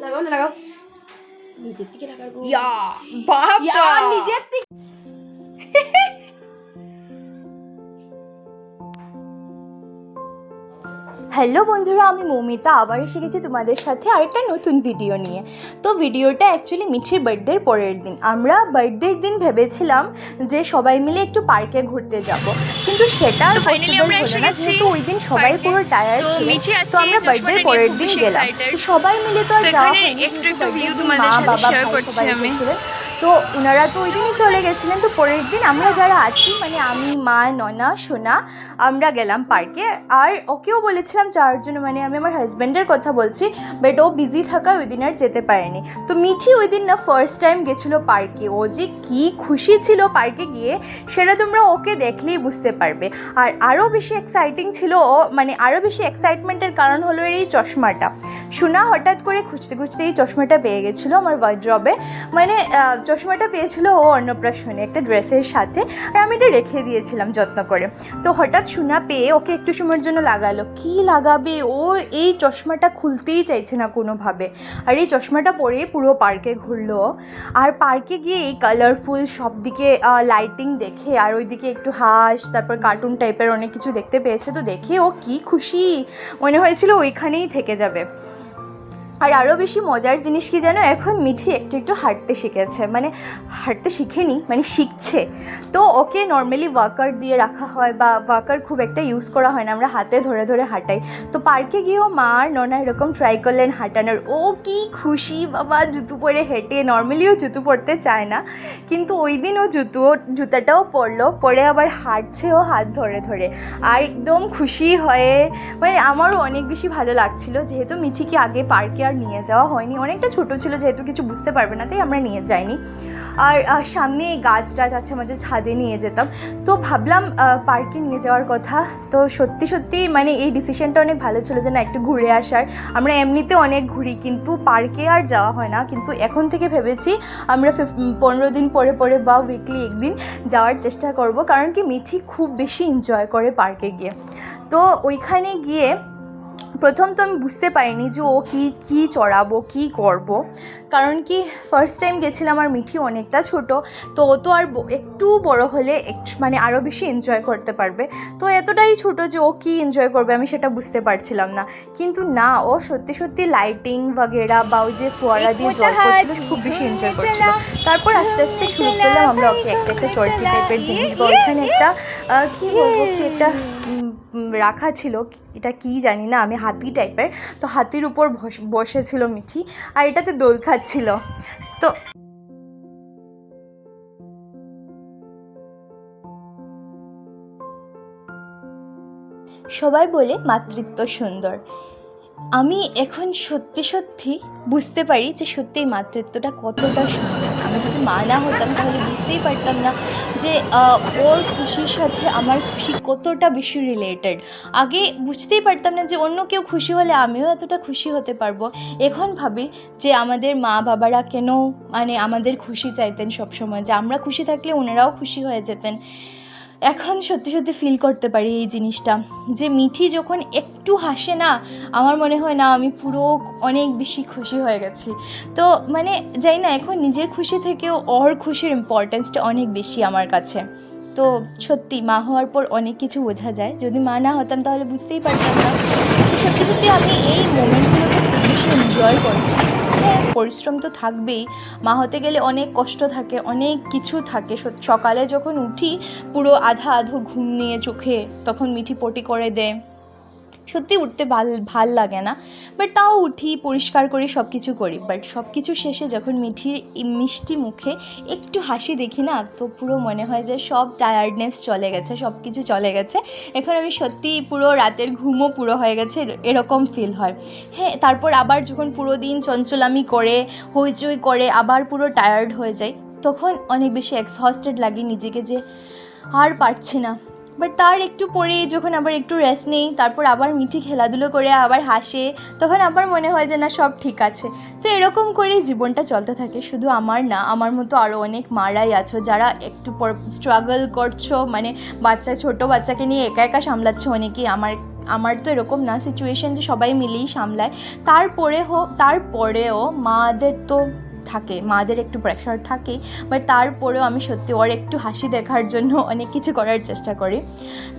লাগাও না লাগাও। নিজের থেকে লাগার গো। ইয়া বাবা। নিজের থেকে হ্যালো বন্ধুরা আমি মৌমিতা। আবার এসে গেছি তোমাদের সাথে আরেকটা নতুন ভিডিও নিয়ে। তো ভিডিওটা অ্যাকচুয়ালি মিঠির বার্থডের পরের দিন। আমরা বার্থডের দিন ভেবেছিলাম যে সবাই মিলে একটু পার্কে ঘুরতে যাব। কিন্তু সেটা ওই দিন সবাই পুরো টায়ার্ড তো ছিল। তো আমরা বার্থডের পরের দিন গেলাম। সবাই মিলে তো আর যাওয়া হয়নি, মা, বাবা, ভাই সবাই আমি। তো ওনারা তো ওই দিনই চলে গেছিলেন, তো পরের দিন আমরা যারা আছি মানে আমি, মা, ননা, সোনা, আমরা গেলাম পার্কে। আর ওকেও বলেছিলাম যাওয়ার জন্য মানে আমি আমার হাজব্যান্ডের কথা বলছি বাট ও বিজি থাকা ওই দিন আর যেতে পারেনি। তো মিঠি ওই দিন না ফার্স্ট টাইম গেছিল পার্কে। ও যে কী খুশি ছিল পার্কে গিয়ে, সেটা তোমরা ওকে দেখলেই বুঝতে পারবে। আর আরও বেশি এক্সাইটিং ছিল ও মানে আরও বেশি এক্সাইটমেন্টের কারণ হলো এই চশমাটা। সোনা হঠাৎ করে খুঁজতে খুঁজতে এই চশমাটা পেয়ে গেছিল আমার ওয়ার্ড্রবে মানে চশমাটা পেয়েছিল ও অন্নপ্রাশনে একটা ড্রেসের সাথে, আর আমি এটা রেখে দিয়েছিলাম যত্ন করে। তো হঠাৎ সোনা পেয়ে ওকে একটু সময়ের জন্য লাগালো। কি লাগাবে? ও এই চশমাটা খুলতেই চাইছে না কোনোভাবে। আর এই চশমাটা পরে পুরো পার্কে ঘুরলো। আর পার্কে গিয়ে এই কালারফুল সব দিকে লাইটিং দেখে, আর ওইদিকে একটু হাঁস, তারপর কার্টুন টাইপের অনেক কিছু দেখতে পেয়েছে। তো দেখে ও কি খুশি? মনে হয়েছিল ওইখানেই থেকে যাবে। আর আরও বেশি মজার জিনিস কি জানো? এখন মিঠি একটু একটু হাঁটতে শিখেছে। মানে হাঁটতে শিখেনি মানে শিখছে। তো ওকে নর্মালি ওয়াকার দিয়ে রাখা হয় বা ওয়াকার খুব একটা ইউজ করা হয় না। আমরা হাতে ধরে ধরে হাঁটাই। তো পার্কে গিয়েও মা আর ননা এরকম ট্রাই করলেন হাঁটানোর। ও কি খুশি, বাবা! জুতো পরে হেঁটে। নর্মালিও জুতো পরতে চায় না। কিন্তু ওই দিন ও জুতো, জুতাটাও পরলো। পরে আবার হাঁটছে ও হাত ধরে ধরে। আর একদম খুশি হয়ে মানে আমারও অনেক বেশি ভালো লাগছিল। যেহেতু মিঠিকে আগে পার্কে আর নিয়ে যাওয়া হয়নি। অনেকটা ছোট ছিল, যেহেতু কিছু বুঝতে পারবে না, তাই আমরা নিয়ে যাইনি। আর সামনে এই গাছ টাছ আছে মাঝে ছাদে নিয়ে যেতাম। তো ভাবলাম পার্কে নিয়ে যাওয়ার কথা। তো সত্যি সত্যি মানে এই ডিসিশনটা অনেক ভালো ছিল যে না, একটু ঘুরে আসার। আমরা এমনিতে অনেক ঘুরি, কিন্তু পার্কে আর যাওয়া হয় না। কিন্তু এখন থেকে ভেবেছি, আমরা পনেরো দিন পরে পরে বা উইকলি একদিন যাওয়ার চেষ্টা করব। কারণ কি, মিঠি খুব বেশি এনজয় করে পার্কে গিয়ে। তো ওইখানে গিয়ে প্রথম তো আমি বুঝতে পারিনি যে ও কি কি চড়াবো কি করব। কারণ কি ফার্স্ট টাইম গেছিলাম আর মিঠি অনেকটা ছোট তো ও তো আর একটু বড় হলে মানে আরও বেশি এনজয় করতে পারবে। তো এতটাই ছোট যে ও কি এনজয় করবে আমি সেটা বুঝতে পারছিলাম না। কিন্তু না ও সত্যি সত্যি লাইটিং বাগেরা বা ওই যে ফোয়ারা দিয়ে জল করছিল খুব বেশি এনজয় করছিল। তারপর আস্তে আস্তে শুরু করলাম আমরা ওকে একটা একটা চড়কি টাইপের জিনিস বা ওইখানে একটা কী বলব কি একটা রাখা ছিল, এটা কি জানি না, আমি হাতি টাইপের তো হাতির উপর বস- বসেছিল মিঠি, আর এটাতে দোল খাচ্ছিল। তো সবাই বলে মাতৃত্ব সুন্দর। আমি এখন সত্যি সত্যি বুঝতে পারি যে সত্যি মাতৃত্বটা কতটা সুন্দর। আমি যদি মা না হতাম, তাহলে বুঝতেই পারতাম না যে ওর খুশির সাথে আমার খুশি কতটা বেশি রিলেটেড আগে বুঝতেই পারতাম না যে, অন্য কেউ খুশি হলে আমিও এতটা খুশি হতে পারব। এখন ভাবি যে, আমাদের মা বাবারা কেন মানে আমাদের খুশি চাইতেন সবসময়? যে, আমরা খুশি থাকলে ওনারাও খুশি হয়ে যেতেন। এখন সত্যি সত্যি ফিল করতে পারি এই জিনিসটা। যে মিঠি যখন একটু হাসে না, আমার মনে হয় না আমি পুরো অনেক বেশি খুশি হয়ে গেছি। তো মানে যাই না, এখন নিজের খুশি থেকেও ওর খুশির ইম্পর্টেন্সটা অনেক বেশি আমার কাছে। তো সত্যি মা হওয়ার পর অনেক কিছু বোঝা যায়। যদি মা না হতাম তাহলে বুঝতেই পারতাম না। সত্যি সত্যি আমি এই মোমেন্টগুলোকে খুব বেশি এনজয় করছি। পরিশ্রম তো থাকবেই। মা হতে গেলে অনেক কষ্ট থাকে, অনেক কিছু থাকে। সকালে যখন উঠি, পুরো আধা আধো ঘুম নিয়ে চোখে, তখন মিঠি পটি করে দেয়। সত্যি উঠতে ভালো ভালো লাগে না। বাট তাও উঠি, পরিষ্কার করি সব কিছু করি। বাট সব কিছু শেষে যখন মিঠির মিষ্টি মুখে একটু হাসি দেখি না, তো পুরো মনে হয় যে সব টায়ার্ডনেস চলে গেছে সব কিছু চলে গেছে। এখন আমি সত্যি পুরো রাতের ঘুমও পুরো হয়ে গেছে, এর- এরকম ফিল হয়। হ্যাঁ তারপর আবার যখন পুরো দিন চঞ্চলামি করে, হইচই করে, আবার পুরো টায়ার্ড হয়ে যাই, তখন অনেক বেশি এক্সহস্টেড লাগে নিজেকে যে আর পারছি না। বাট তার একটু পরে যখন আবার একটু রেস্ট নেই, তারপর আবার মিঠি খেলাধুলো করে আবার হাসে, তখন আবার মনে হয় যে না, সব ঠিক আছে। তো এরকম করেই জীবনটা চলতে থাকে, শুধু আমার না, আমার মতো আরও অনেক মারাই আছো যারা একটু পর স্ট্রাগল করছ মানে বাচ্চা, ছোট বাচ্চাকে নিয়ে একা একা সামলাচ্ছে অনেকেই। আমার আমার তো এরকম না সিচুয়েশন যে সবাই মিলেই সামলায়। তারপরে হো তারপরেও মাদের তো থাকে, মাদের একটু প্রেশার থাকে বাট তারপরেও আমি সত্যি ওর একটু হাসি দেখার জন্য অনেক কিছু করার চেষ্টা করি।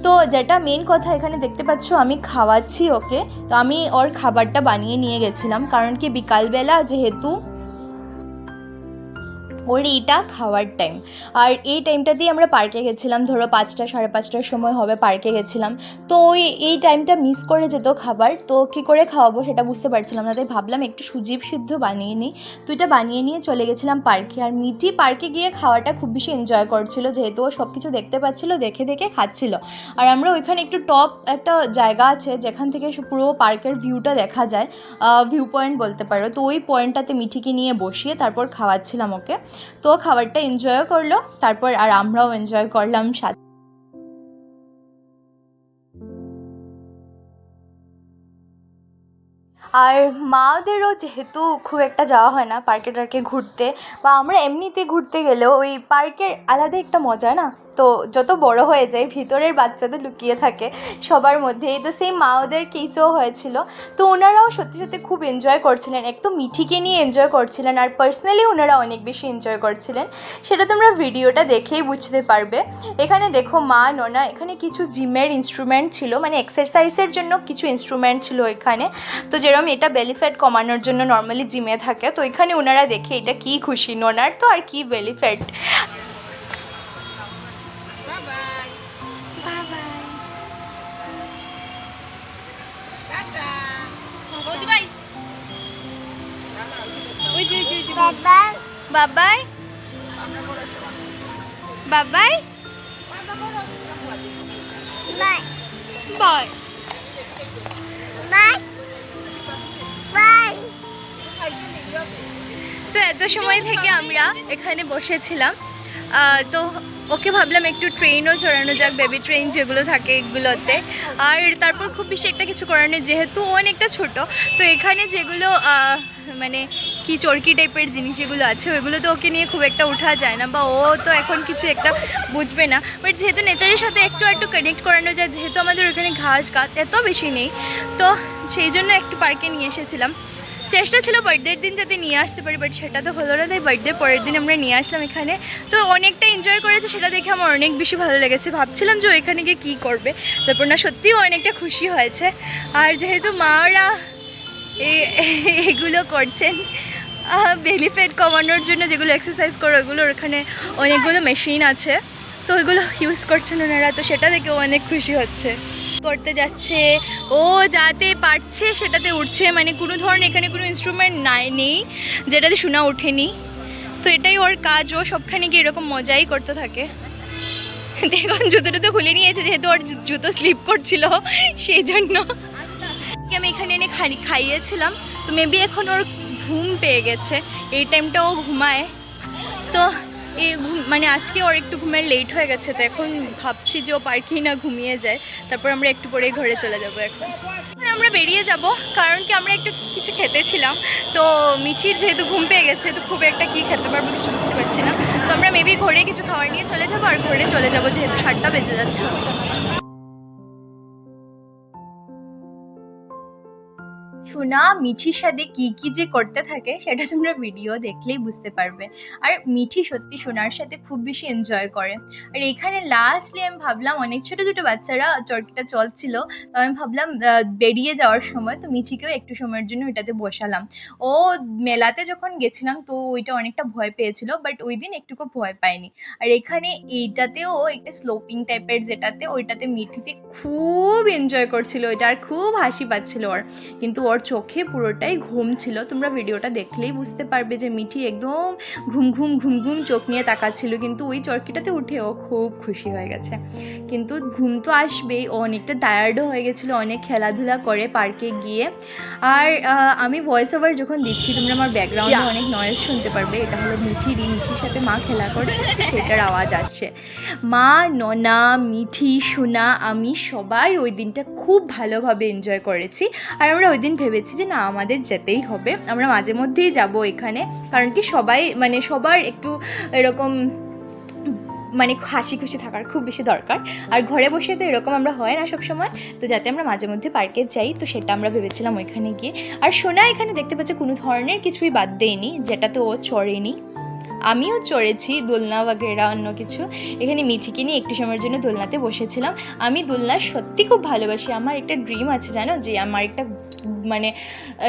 তো যেটা মেন কথা এখানে দেখতে পাচ্ছ, আমি খাওয়াচ্ছি ওকে। তো আমি ওর খাবারটা বানিয়ে নিয়ে গেছিলাম, কারণ কি বিকালবেলা যেহেতু ওর এইটা খাওয়ার টাইম আর এই টাইমটাতেই আমরা পার্কে গেছিলাম, ধরো পাঁচটা, সাড়ে পাঁচটার সময় হবে পার্কে গেছিলাম। তো ওই, এই টাইমটা মিস করে যেত খাবার, তো কী করে খাওয়াবো সেটা বুঝতে পারছিলাম না। তাই ভাবলাম একটু সুজিব সিদ্ধ বানিয়ে নিই। তো এটা বানিয়ে নিয়ে চলে গেছিলাম পার্কে আর মিটি পার্কে গিয়ে খাওয়াটা খুব বেশি এনজয় করছিল, যেহেতু ও সব কিছু দেখতে পাচ্ছিল, দেখে দেখে খাচ্ছিল। আর আমরা ওইখানে একটু টপ একটা জায়গা আছে, যেখান থেকে পুরো পার্কের ভিউটা দেখা যায়। ভিউ পয়েন্ট বলতে পারো। তো ওই পয়েন্টটাতে মিঠিকে নিয়ে বসিয়ে তারপর খাওয়াচ্ছিলাম ওকে। তো খাবারটা এনজয়ও করল, তারপর আর আমরাও এনজয় করলাম সাথে। আর মাদেরও যেহেতু খুব একটা যাওয়া হয় না পার্কে টার্কে ঘুরতে, বা আমরা এমনিতে ঘুরতে গেলেও ওই পার্কের আলাদা একটা মজা না? তো যত বড় হয়ে যায়, ভিতরের বাচ্চাদের লুকিয়ে থাকে, সবার মধ্যেই। তো সেই মা ওদের কেসও হয়েছিল। তো ওনারাও সত্যি সত্যি খুব এনজয় করছিলেন, একদম মিঠিকে নিয়ে এনজয় করছিলেন আর পার্সোনালি ওনারা অনেক বেশি এনজয় করছিলেন। সেটা তোমরা ভিডিওটা দেখেই বুঝতে পারবে। এখানে দেখো মা, নোনা, এখানে কিছু জিমের ইনস্ট্রুমেন্ট ছিল মানে এক্সারসাইজের জন্য কিছু ইনস্ট্রুমেন্ট ছিল এখানে। তো যেরকম এটা বেলি ফ্যাট কমানোর জন্য নর্মালি জিমে থাকে, তো এখানে ওনারা দেখে এটা কি খুশি, নোনার তো আর কি বেলি ফ্যাট যে ওই যে, ওই যে বাবাই। বাবাই? বাবাই? বাই। তো এত সময় থেকে আমরা এখানে বসেছিলাম। তো ওকে ভাবলাম একটু ট্রেনও চড়ানো যাক বেবি ট্রেন যেগুলো থাকে এগুলোতে। আর তারপর খুব বেশি একটা কিছু করানো যেহেতু অনেকটা ছোট, তো এখানে যেগুলো মানে কি চরকি টাইপের জিনিস যেগুলো আছে, ওইগুলো তো ওকে নিয়ে খুব একটা ওঠা যায় না, বা ও তো এখন কিছু একটা বুঝবে না। বাট যেহেতু নেচারের সাথে একটু একটু কানেক্ট করানো যায়, যেহেতু আমাদের ওখানে ঘাস গাছ এত বেশি নেই, তো সেই জন্য একটু পার্কে নিয়ে এসেছিলাম। চেষ্টা ছিল বার্থডের দিন যাতে নিয়ে আসতে পারি বাট সেটা তো হলো না। তাই বার্থডে পরের দিন আমরা নিয়ে আসলাম এখানে। তো অনেকটা এনজয় করেছে, সেটা দেখে আমার অনেক বেশি ভালো লেগেছে। ভাবছিলাম যে ও এখানে গিয়ে কী করবে, তারপর না সত্যিও অনেকটা খুশি হয়েছে। আর যেহেতু মারা এগুলো করছেন বেলি কমানোর জন্য যেগুলো এক্সারসাইজ করে, ওগুলো ওখানে অনেকগুলো মেশিন আছে। তো ওইগুলো ইউজ করছেন ওনারা, তো সেটা দেখে অনেক খুশি হচ্ছে। করতে যাচ্ছে। ও যাতে পারছে সেটাতে উঠছে। মানে কোনো ধরনের এখানে কোনো ইনস্ট্রুমেন্ট নাই, নেই, যেটাতে শোনা ওঠেনি। তো এটাই ওর কাজ। ও সবখানে গিয়ে এরকম মজাই করতে থাকে। দেখুন, জুতো টুতো খুলে নিয়েছে, যেহেতু ওর জুতো স্লিপ করছিল, সেই জন্য। আমি এখানে এনে খাই খাইয়েছিলাম। তো মেবি এখন ওর ঘুম পেয়ে গেছে। এই টাইমটা ও ঘুমায়। তো ঘুম- মানে আজকে ওর একটু ঘুমের লেট হয়ে গেছে, তো এখন ভাবছি যে ও পার্কেই না ঘুমিয়ে যায়। তারপর আমরা একটু পরে ঘরে চলে যাব এখন। এখন আমরা বেরিয়ে যাব, কারণ কি আমরা একটু কিছু খেতে ছিলাম। তো মিচির যেহেতু ঘুম পেয়ে গেছে, তো খুব একটা কি খেতে পারব কিছু বুঝতে পারছি না। তো আমরা মেবি ঘরে কিছু খাওয়ার নিয়ে চলে যাব, আর ঘরে চলে যাব যেহেতু সাতটা বেজে যাচ্ছে। সোনা মিঠির সাথে কি কি যে করতে থাকে, সেটা তোমরা ভিডিও দেখলেই বুঝতে পারবে। আর মিঠি সত্যি সোনার সাথে খুব বেশি এনজয় করে। আর এখানে লাস্টলি আমি ভাবলাম, অনেক ছোট ছোট বাচ্চারা চরকিটা চলছিল, তো আমি ভাবলাম বেরিয়ে যাওয়ার সময় তো মিঠিকেও একটু সময়ের জন্য ওইটাতে বসালাম। ও মেলাতে যখন গেছিলাম, তো ওইটা অনেকটা ভয় পেয়েছিল বাট ওই দিন একটুকু ভয় পায়নি। আর এখানে এইটাতেও একটা স্লোপিং টাইপের যেটাতে, ওইটাতে মিঠিতে খুব এনজয় করছিল, ওইটা আর খুব হাসি পাচ্ছিল ওর। কিন্তু ওর চোখে পুরোটাই ঘুম ছিল। তোমরা ভিডিওটা দেখলেই বুঝতে পারবে যে মিঠি একদম ঘুম ঘুম ঘুম ঘুম চোখ নিয়ে তাকাচ্ছিল কিন্তু ওই চরকিটাতে উঠে ও খুব খুশি হয়ে গেছে। কিন্তু ঘুম তো আসবেই ও অনেকটা টায়ার্ডও হয়ে গেছিল অনেক খেলাধুলা করে পার্কে গিয়ে। আর আমি ভয়েস ওভার যখন দিচ্ছি তোমরা আমার ব্যাকগ্রাউন্ডে অনেক নয়েজ শুনতে পারবে। এটা হলো মিঠিরই মিঠির সাথে মা খেলা করছে সেটার আওয়াজ আসছে। মা ননা মিঠি সোনা আমি সবাই ওই দিনটা খুব ভালোভাবে এনজয় করেছি। আর আমরা ওই দিন ভেবেছি যে না, আমাদের যেতেই হবে। আমরা মাঝে মধ্যেই যাব এখানে। কারণ কি সবাই মানে সবার একটু এরকম মানে হাসি খুশি থাকার খুব বেশি দরকার। আর ঘরে বসে তো এরকম আমরা হয় না সব সময় তো যাতে আমরা মাঝে মধ্যে পার্কে যাই, তো সেটা আমরা ভেবেছিলাম ওইখানে গিয়ে। আর সোনা এখানে দেখতে পাচ্ছে কোনো ধরনের কিছুই বাদ দেয়নি, যেটাতে ও চড়েনি। আমিও চড়েছি, দোলনা বাগেরা, অন্য কিছু। এখানে মিঠিকে নিয়ে একটু সময়ের জন্য দোলনাতে বসেছিলাম। আমি দোলনা সত্যি খুব ভালোবাসি। আমার একটা ড্রিম আছে, জানো? যে আমার একটা মানে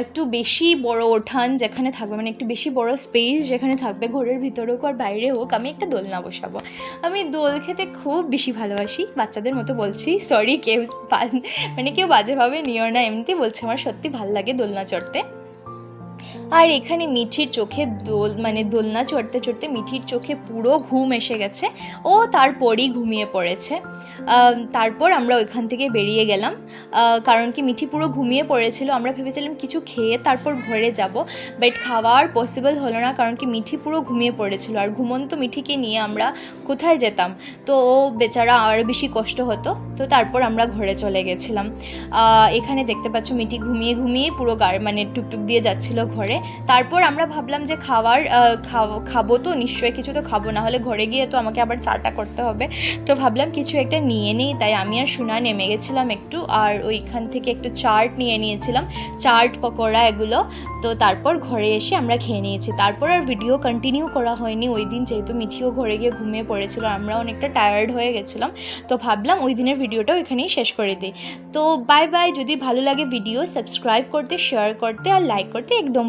একটু বেশি বড় ওঠান যেখানে থাকবে মানে একটু বেশি বড় স্পেস যেখানে থাকবে ঘরের ভিতরে হোক আর বাইরে হোক, আমি একটা দোলনা বসাবো। আমি দোল খেতে খুব বেশি ভালোবাসি, বাচ্চাদের মতো বলছি সরি কেউ মানে কেউ বাজেভাবে নিও না এমনিতেই বলছে আমার, সত্যি ভালো লাগে দোলনা চড়তে। আর এখানে মিঠির চোখে দোল মানে দোলনা চড়তে চড়তে মিঠির চোখে পুরো ঘুম এসে গেছে। ও তারপরই ঘুমিয়ে পড়েছে। তারপর আমরা ওইখান থেকে বেরিয়ে গেলাম। কারণ কি মিঠি পুরো ঘুমিয়ে পড়েছিল। আমরা ভেবেছিলাম কিছু খেয়ে তারপর ঘরে যাব। বাট খাওয়া আর পসিবল হলো না, কারণ কি মিঠি পুরো ঘুমিয়ে পড়েছিল। আর ঘুমন্ত মিঠিকে নিয়ে আমরা কোথায় যেতাম? তো ও বেচারা আরও বেশি কষ্ট হতো। তো তারপর আমরা ঘরে চলে গেছিলাম। এখানে দেখতে পাচ্ছ মিঠি ঘুমিয়ে ঘুমিয়ে পুরো গাড়ি মানে টুকটুক দিয়ে যাচ্ছিল ঘরে। তারপর আমরা ভাবলাম যে খাওয়ার খাও- খাব তো নিশ্চয়ই, কিছু তো খাব না হলে ঘরে গিয়ে তো আমাকে আবার চাটা করতে হবে। তো ভাবলাম কিছু একটা নিয়ে নিই, তাই আমি আর সোনা নেমে গেছিলাম একটু, আর ওইখান থেকে একটু চাট নিয়ে নিয়েছিলাম, চাট, পকোড়া এগুলো। তো তারপর ঘরে এসে আমরা খেয়ে নিয়েছি। তারপর আর ভিডিও কন্টিনিউ করা হয়নি। ওই দিন যেহেতু মিঠিও ঘরে গিয়ে ঘুমিয়ে পড়েছিল, আমরা অনেকটা টায়ার্ড হয়ে গেছিলাম। তো ভাবলাম ওই দিনের ভিডিওটাও এখানেই শেষ করে দিই। তো বাই বাই যদি ভালো লাগে ভিডিও সাবস্ক্রাইব করতে শেয়ার করতে, আর লাইক করতে একদম